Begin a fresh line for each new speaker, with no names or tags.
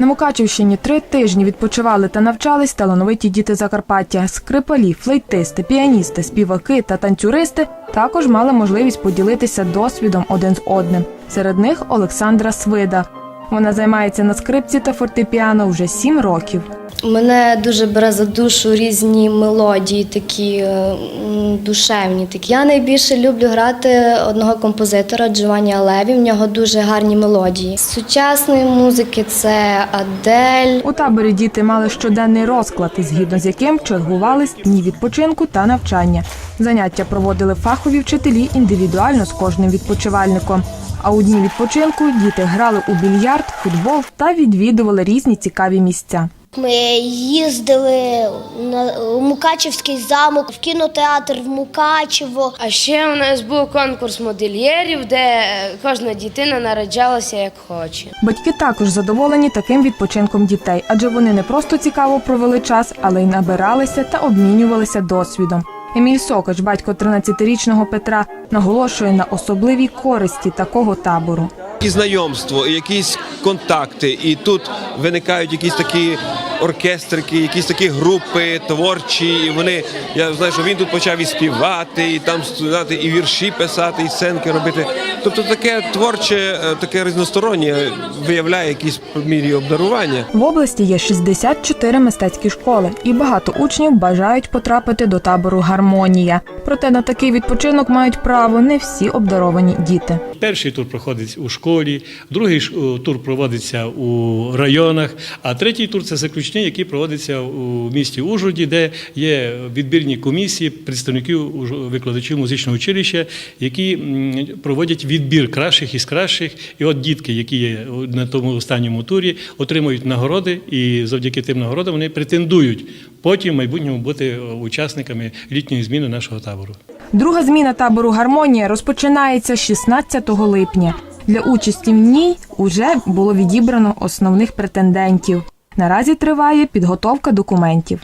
На Мукачівщині три тижні відпочивали та навчались талановиті діти Закарпаття. Скрипалі, флейтисти, піаністи, співаки та танцюристи також мали можливість поділитися досвідом один з одним. Серед них Олександра Свида. Вона займається на скрипці та фортепіано вже сім років.
Мене дуже бере за душу різні мелодії, такі е, душевні. Такі. Я найбільше люблю грати одного композитора Джованні Алеві. В нього дуже гарні мелодії. З сучасної музики це Адель.
У таборі діти мали щоденний розклад, згідно з яким чергувались дні відпочинку та навчання. Заняття проводили фахові вчителі індивідуально з кожним відпочивальником. А у дні відпочинку діти грали у більярд, футбол та відвідували різні цікаві місця.
Ми їздили на у Мукачівський замок, в кінотеатр в Мукачево.
А ще у нас був конкурс модельєрів, де кожна дитина наряджалася як хоче.
Батьки також задоволені таким відпочинком дітей, адже вони не просто цікаво провели час, але й набиралися та обмінювалися досвідом. Еміль Сокач, батько 13-річного Петра, наголошує на особливій користі такого табору.
І знайомство, і якісь контакти, і тут виникають якісь такі оркестрики, якісь такі групи творчі. І вони, я знаю, що він тут почав і співати, і там студати, і вірші писати, і сценки робити. Тобто таке творче, е, таке різностороннє виявляє якісь мірі обдарування.
В області є 64 мистецькі школи, і багато учнів бажають потрапити до табору Гармонія. Проте на такий відпочинок мають право не всі обдаровані діти.
Перший тур проходить у школі, другий тур проводиться у районах, а третій тур це заключний, який проводиться у місті Ужгороді, де є відбірні комісії представників викладачів музичного училища, які проводять відбір кращих із кращих. І от дітки, які є на тому останньому турі, отримують нагороди, і завдяки тим нагородам вони претендують потім в майбутньому бути учасниками літньої зміни нашого табору.
Друга зміна табору Гармонія розпочинається 16 липня. Для участі в ній уже було відібрано основних претендентів. Наразі триває підготовка документів.